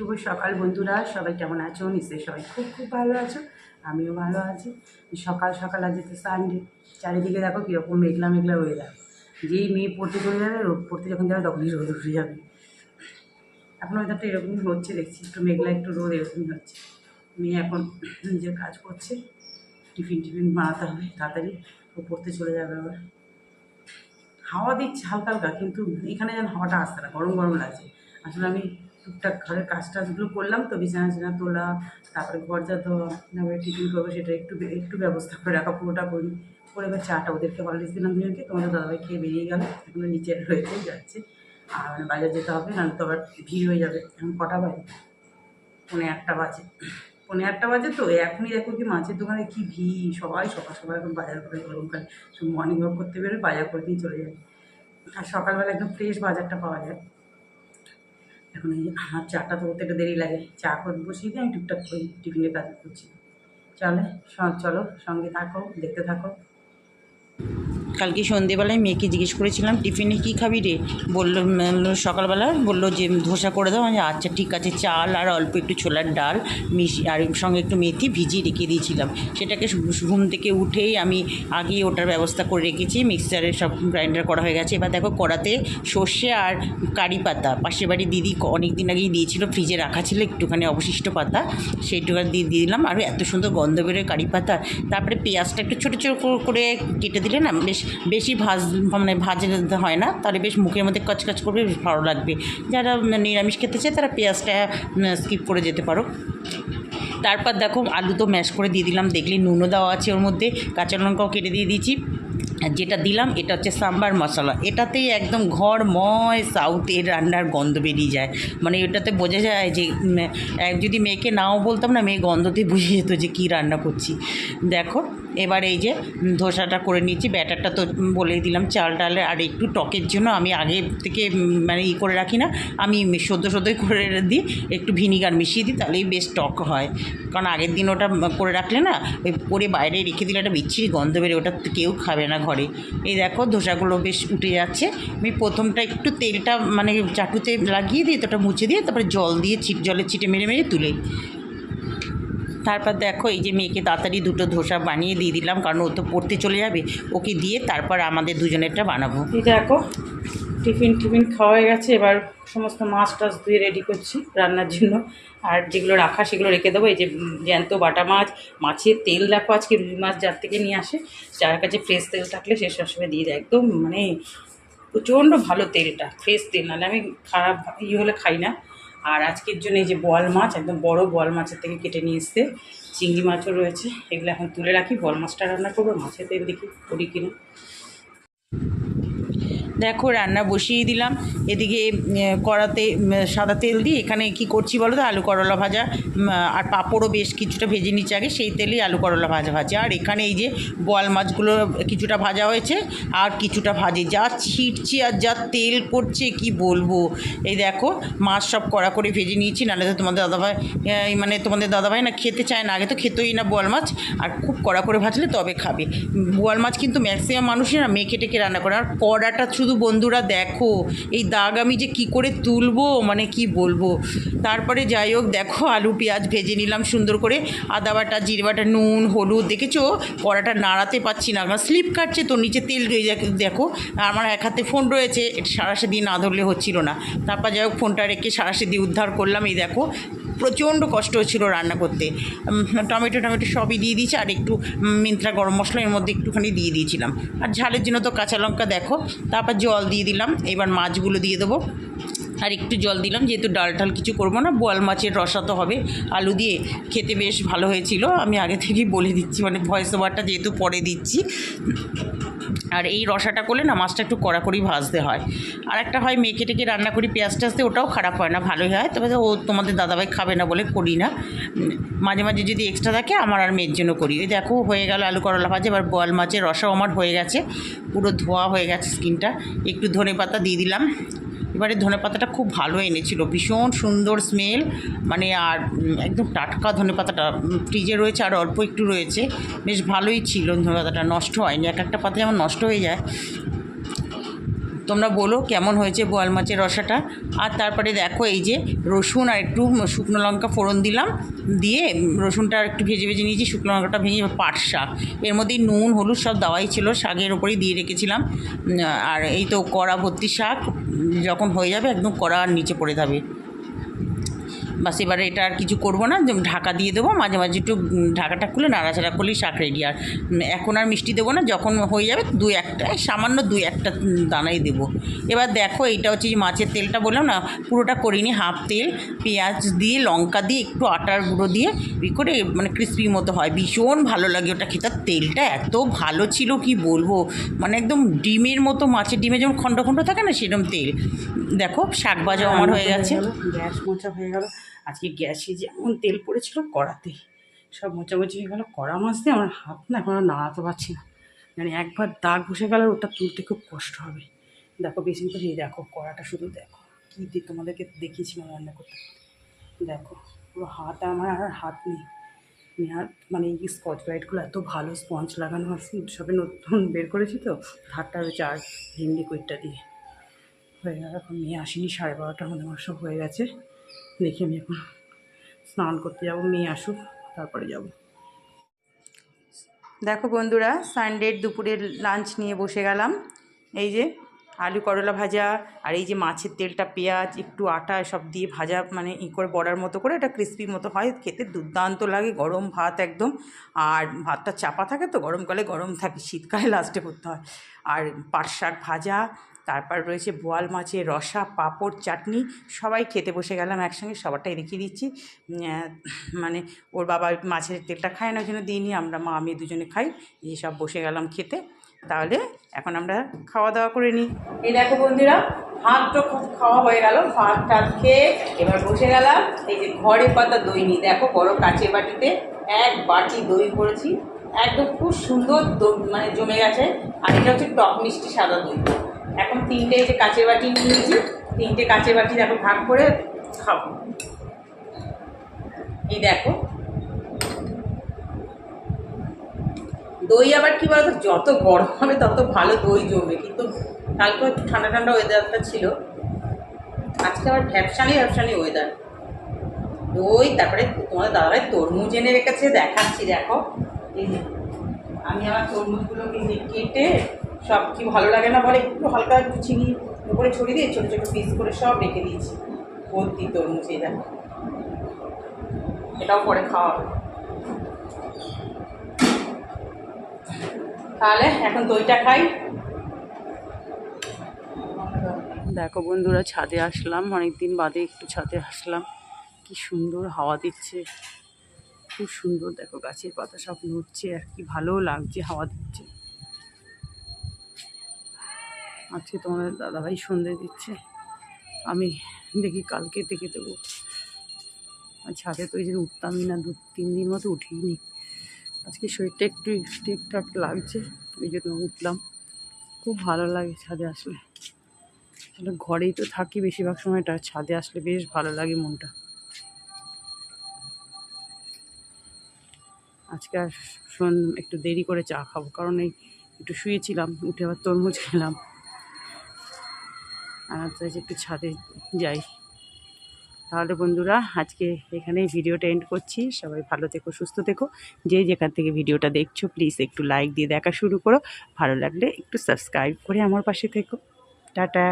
শুভ সকাল বন্ধুরা, সবাই কেমন আছো? নিশ্চয়ই সবাই খুব খুব ভালো আছো, আমিও ভালো আছি। সকাল সকাল আজ তো সানডে চারিদিকে দেখো কীরকম মেঘলা মেঘলা হয়ে ওয়েদার যেই মেয়ে পড়তে চলে যাবে, রোদ পড়তে যখন যাবে, তখনই রোদ উঠে যাবে। এখন ওয়েদারটা এরকমই হচ্ছে, দেখছি একটু মেঘলা, একটু রোদ এরকমই হচ্ছে। মেয়ে এখন নিজের কাজ করছে, টিফিন টিফিন বানাতে হবে, তাড়াতাড়ি ও পড়তে চলে যাবে আবার। হাওয়া দিচ্ছে হালকা হালকা, কিন্তু এখানে যেন হাওয়াটা আসছে না, গরম গরম লাগছে। আসলে আমি টুকটাক ঘরের কাজ টাজগুলো করলাম তো বিছানা টিছানা তোলা, তারপরে ঘর যা তো তারপরে টিফিন করব সেটা একটু একটু ব্যবস্থা করে রাখা, পুরোটা করি। করে এবার চাটা ওদেরকে হলিস দিলাম দুজনকে, তোমাদের দাদাভাই খেয়ে বেরিয়ে গেল, এখন নিচে রয়েছে, যাচ্ছে। আর মানে বাজার যেতে হবে, নাহলে তো আবার ভিড় হয়ে যাবে, এখন কটা বাজে? পৌনে একটা বাজে। পৌনে একটা বাজে তো, এখনই দেখো কি মাছের দোকানে কি ভিড়, সবাই সকাল সকাল এখন বাজার করে গরমকাল সব মর্নিং ওয়াক করতে বেরোয়, বাজার করে দিয়ে চলে যায়। আর সকালবেলা একদম ফ্রেশ বাজারটা পাওয়া যায়। এখন এই আমার চাটা তো হতে একটু দেরি লাগে। চা করে বসিয়ে দিয়ে আমি টুকটাক করি টিফিনের কাজ করছি। চলে চলো, সঙ্গে থাকো, দেখতে থাকো। কালকে সন্ধেবেলায় মেয়েকে জিজ্ঞেস করেছিলাম, টিফিনে কী খাবি রে? বলল সকালবেলা বলল যে, ধোসা করে দাও। আচ্ছা ঠিক আছে, চাল আর অল্প একটু ছোলার ডাল, মিশি, আর সঙ্গে একটু মেথি ভিজিয়ে রেখে দিয়েছিলাম। সেটাকে ঘুম থেকে উঠেই আমি আগেই ওটার ব্যবস্থা করে রেখেছি মিক্সচারে সব গ্রাইন্ডার করা হয়ে গেছে। এবার দেখো, কড়াতে সর্ষে আর কারি পাতা, পাশের বাড়ি দিদি অনেক দিন আগেই দিয়েছিল, ফ্রিজে রাখা ছিল, একটুখানি অবশিষ্ট পাতা সেইটুকু দিয়ে দিয়ে দিলাম আর এত সুন্দর গন্ধ বেরোয় কারি পাতা তারপরে পেঁয়াজটা একটু ছোটো ছোটো করে কেটে দিলে না, বেশ বেশি ভাজ মানে ভাজে হয় না, তাহলে বেশ মুখের মধ্যে কচকচ করবে, বেশ ভালো লাগবে। যারা নিরামিষ খেতে চায়, তারা পেঁয়াজটা স্কিপ করে যেতে পারো। তারপর দেখো আলু তো ম্যাশ করে দিয়ে দিলাম, দেখলে নুনও দেওয়া আছে ওর মধ্যে, কাঁচা লঙ্কাও কেটে দিয়ে দিয়েছি। যেটা দিলাম, এটা হচ্ছে সাম্বার মশলা। এটাতেই একদম ঘরময় সাউথের রান্নার গন্ধ বেরিয়ে যায়। মানে এটাতে বোঝা যায় যে যদি মেয়েকে নাও বলতাম না, মেয়ে গন্ধতে বুঝে যেত যে কী রান্না করছি। দেখো, এবার এই যে ধোসাটা করে নিয়েছি, ব্যাটারটা তো বলেই দিলাম, চাল ডালে আর একটু টকের জন্য আমি আগে থেকে মানে ই করে রাখি না, আমি সদ্য সদ্যই করে দিই, একটু ভিনিগার মিশিয়ে দিই, তাহলেই বেশ টক হয়। কারণ আগের দিন ওটা করে রাখলে না, ওই করে বাইরে রেখে দিলে একটা বিচ্ছিরি গন্ধ বেরোয়, ওটা কেউ খাবে না ঘরে। এই দেখো ধোসাগুলো বেশ উঠে যাচ্ছে। আমি প্রথমটা একটু তেলটা মানে চাটুতে লাগিয়ে দিয়ে তোটা মুছে দিয়ে তারপরে জল দিয়ে ছিট জলে ছিটে মেরে মেরে তুলে। তারপর দেখো এই যে মেয়েকে তাড়াতাড়ি দুটো ধোসা বানিয়ে দিয়ে দিলাম, কারণ ও তো পড়তে চলে যাবে। ওকে দিয়ে তারপর আমাদের দুজনেরটা বানাবো। দেখো। টিফিন টিফিন খাওয়া হয়ে গেছে, এবার সমস্ত মাছ টাছ ধুয়ে রেডি করছি রান্নার জন্য। আর যেগুলো রাখা সেগুলো রেখে দেবো, এই যে জ্যান্ত বাটা মাছ, মাছের তেল দেখো আজকে রুই মাছ যার থেকে নিয়ে আসে, যার কাছে ফ্রেশ তেল থাকলে সে সবসময় দিয়ে দেয়। একদম মানে প্রচণ্ড ভালো তেলটা ফ্রেশ তেল, নাহলে আমি খারাপ ইয়ে হলে খাই না। আর আজকের জন্য এই যে বোয়াল মাছ, একদম বড় বোয়াল মাছের থেকে কেটে নিয়ে এসছে, চিংড়ি মাছও রয়েছে, এগুলো এখন তুলে রাখি, বোয়াল মাছটা রান্না করব, মাছের তেল দেখি করি কিনা। দেখো রান্না বসিয়ে দিলাম। এদিকে কড়াতে সাদা তেল দিয়ে এখানে কি করছি বলো তো? আলু করলা ভাজা আর পাঁপড়ও বেশ কিছুটা ভেজে নিচ্ছে আগে। সেই তেলেই আলু করলা ভাজা ভাজা। আর এখানে এই যে বোয়াল মাছগুলো কিছুটা ভাজা হয়েছে, আর কিছুটা ভাজে। যা ছিটছে আর যা তেল পড়ছে, কি বলব? এই দেখো, মাছ সব কড়া করে ভেজে নিয়েছি। নাহলে তো তোমাদের দাদাভাই মানে তোমাদের দাদাভাই না খেতে চায় না। আগে তো খেতোই না বোয়াল মাছ। আর খুব কড়া করে ভাজলে তবে খাবে। বোয়াল মাছ কিন্তু ম্যাক্সিমাম মানুষই না মেখে টেকে রান্না করে। আর কড়াটা শুধু বন্ধুরা দেখো, এই দাগ আমি যে কি করে তুলবো মানে কি বলব? তারপরে যাই হোক, দেখো আলু, পেঁয়াজ ভেজে নিলাম সুন্দর করে। আদা বাটা, জিরে বাটা, নুন, হলুদ, দেখেছ? কড়াটা নাড়াতে পারছি না আমার স্লিপ কাটছে তো, নিচে তেল দেখো। আমার এক হাতে ফোন রয়েছে সারাশে দিয়ে না ধরলে হচ্ছিল না। তারপর যাই হোক, ফোনটা রেখে সারাশে দিয়ে উদ্ধার করলাম, এই দেখো। প্রচণ্ড কষ্ট হচ্ছিল রান্না করতে। টমেটো টমেটো সবই দিয়ে দিয়েছি, আর একটু মিন্ত্রা গরম মশলা এর মধ্যে একটুখানি দিয়ে দিয়েছিলাম। আর ঝালের জন্য তো কাঁচা লঙ্কা দেখো, তারপর জল দিয়ে দিলাম, এবার মাছগুলো দিয়ে দেবো। আর একটু জল দিলাম, যেহেতু ডাল টাল কিছু করব না, বোয়াল মাছের রসা তো হবে। আলু দিয়ে খেতে বেশ ভালো হয়েছিল, আমি আগে থেকেই বলে দিচ্ছি মানে ভয়েস ওভারটা যেহেতু পরে দিচ্ছি। আর এই রসাটা করলে না মাছটা একটু কড়াকড়ি ভাজতে হয়। আর একটা হয় মেখে টেকে রান্না করি, পেঁয়াজ টাজ দিয়ে ওটাও খারাপ হয় না, ভালোই হয়। তবে ও তোমাদের দাদাভাই খাবে না বলে করি না। মাঝে মাঝে যদি এক্সট্রা থাকে, আমার আর মেয়ের জন্য করি। দেখো, হয়ে গেল আলু করলা ভাজা, এবার বোয়াল মাছের রসাও আমার হয়ে গেছে। পুরো ধোয়া হয়ে গেছে স্কিনটা একটু ধনে পাতা দিয়ে দিলাম। এবারে ধনে পাতাটা খুব ভালো এনেছিল। ভীষণ সুন্দর স্মেল মানে আর একদম টাটকা ধনে পাতাটা ফ্রিজে রয়েছে আর অল্প একটু রয়েছে। বেশ ভালোই ছিল ধনে পাতাটা নষ্ট হয়নি। এক একটা পাতা যেমন নষ্ট হয়ে যায় তোমরা বলো কেমন হয়েছে বোয়াল মাছের রসাটা। আর তারপরে দেখো এই যে রসুন আর একটু শুকনো লঙ্কা ফোড়ন দিলাম, দিয়ে রসুনটা একটু ভেজে ভেজে নিয়েছি, শুকনো লঙ্কাটা ভেঙে পাট শাক। এর মধ্যেই নুন, হলুদ সব দেওয়াই ছিল, শাকের ওপরেই দিয়ে রেখেছিলাম। আর এই তো কড়া ভর্তি শাক, যখন হয়ে যাবে একদম কড়া নিচে পড়ে যাবে। বাস এবারে এটা আর কিছু করব না ঢাকা দিয়ে দেবো মাঝে মাঝে একটু ঢাকাটা খুলে নাড়াচাড়া করলেই শাক রেডি আর এখন আর মিষ্টি দেবো না যখন হয়ে যাবে দু একটা সামান্য দু একটা দানাই দেবো। এবার দেখো এইটা হচ্ছে যে মাছের তেলটা বললাম না পুরোটা করিনি হাফ তেল পেঁয়াজ দিয়ে লঙ্কা দিয়ে একটু আটার গুঁড়ো দিয়ে ই করে মানে ক্রিস্পি মতো হয়। ভীষণ ভালো লাগে ওটা খেতে তেলটা এত ভালো ছিল কি বলব? মানে একদম ডিমের মতো মাছের ডিমে যেমন খণ্ড খণ্ড থাকে না সেরকম তেল। দেখো শাক ভাজাও আমার হয়ে গেছে। গ্যাস মোচা হয়ে গেল। আজকে গ্যাসে যেমন তেল পড়েছিল কড়াতে। সব মোচামুচি হয়ে গেলো, কড়া মাছ দিয়ে আমার হাত না এখন নাড়াতে পারছি না। মানে একবার দাগ বসে গেলে ওটা তুলতে খুব কষ্ট হবে। দেখো, বেশি করে এই দেখো, কড়াটা শুধু দেখো। কী দিয়ে তোমাদেরকে দেখিয়েছিলাম রান্না করতে। দেখো, পুরো হাত আমার আর হাত নেই। আর মানে এই স্কচ ব্রাইটগুলো এত ভালো স্পঞ্জ লাগানো আছে, সবে নতুন বের করেছি তো হাতটা রয়েছে আর ভেন্ডি কুইটটা দিয়ে। হয়ে গেল, এখন মেয়ে আসেনি, সাড়ে বারোটার মধ্যে আমার সব হয়ে গেছে। দেখি আমি এখন স্নান করতে যাব, মেয়ে আসুক, তারপরে যাব। দেখো বন্ধুরা সানডের দুপুরের লাঞ্চ নিয়ে বসে গেলাম। এই যে আলু করলা ভাজা, আর এই যে মাছের তেলটা পেঁয়াজ, একটু আটা সব দিয়ে ভাজা মানে ই করে বড়ার মতো করে এটা ক্রিস্পি মতো হয়, খেতে দুর্দান্ত লাগে, গরম ভাত একদম। আর ভাতটা চাপা থাকে তো গরমকালে গরম থাকে, শীতকালে লাস্টে করতে হয়। আর পাট শাক ভাজা, তারপর রয়েছে বোয়াল মাছের রসা, পাঁপড়, চাটনি, সবাই খেতে বসে গেলাম একসঙ্গে, সবারটাই দেখিয়ে দিচ্ছি। মানে ওর বাবা মাছের তেলটা খায় না, ওই জন্য দিইনি, আমরা মা, আমি দুজনে খাই, এই সব বসে গেলাম খেতে। তাহলে এখন আমরা খাওয়া দাওয়া করে নিই। এই দেখো বন্ধুরা ভাত তো খুব খাওয়া হয়ে গেল। ভাত টাত খেয়ে এবার বসে গেলাম। এই যে ঘরে পাতা দই নি দেখো বড় কাচের বাটিতে এক বাটি দই করেছি। একদম খুব সুন্দর মানে জমে গেছে। আর এটা হচ্ছে টক মিষ্টি সাদা দই। এখন তিনটে যে কাচের বাটি নিয়েছি। তিনটে কাচের বাটি দেখো ভাগ করে খাব। এই দেখো দই আবার কি বলতো, যত গরম হবে তত ভালো দই জমবে। কিন্তু কালকে একটু ঠান্ডা ঠান্ডা ওয়েদারটা ছিল। আজকে আবার ভ্যাপসানি ভ্যাপসানি ওয়েদার দই, তারপরে তোমাদের দাদাভাই তরমুজ এনে রেখেছে, দেখাচ্ছি, দেখো। আমি আমার তরমুজগুলোকে কেটে সব কি ভালো লাগে না বলে, একটু হালকা একটু চিনি উপরে ছড়িয়ে দিয়ে ছোটো ছোটো পিস করে সব রেখে দিয়েছি। ভর্তি তরমুজ, এই দেখো। এটাও পরে খাওয়া হবে। তাহলে এখন দইটা খাই। দেখো বন্ধুরা, ছাদে আসলাম অনেক দিন বাদে একটু ছাদে আসলাম। কি সুন্দর হাওয়া দিচ্ছে, খুব সুন্দর। দেখো গাছের পাতা সব নড়ছে, আর কি ভালো লাগছে হাওয়া দিচ্ছে। আজকে তোমাদের দাদাভাই সন্ধে দিচ্ছে, আমি দেখি কালকে থেকে দেবো। ছাদে তো ওই যে উঠতামই না দু তিন দিন মতো উঠিনি। আজকে শরীরটা একটু ঠিকঠাক লাগছে ওই জন্য উঠলাম। খুব ভালো লাগে ছাদে আসলে। আসলে ঘরেই তো থাকি, বেশিরভাগ সময়টা ছাদে আসলে বেশ ভালো লাগে মনটা। আজকে আর শোন, একটু দেরি করে চা খাব, কারণ এই একটু শুয়েছিলাম, উঠে আবার তরমুজ খেলাম। আর একটু ছাদে যাই। তাহলে বন্ধুরা, আজকে এখানেই ভিডিওটা এন্ড করছি। সবাই ভালো থেকো, সুস্থ থেকো। যে যেখান থেকে ভিডিওটা দেখছ প্লিজ একটু লাইক দিয়ে দেখা শুরু করো। ভালো লাগলে একটু সাবস্ক্রাইব করে আমার পাশে থেকো। টাটা।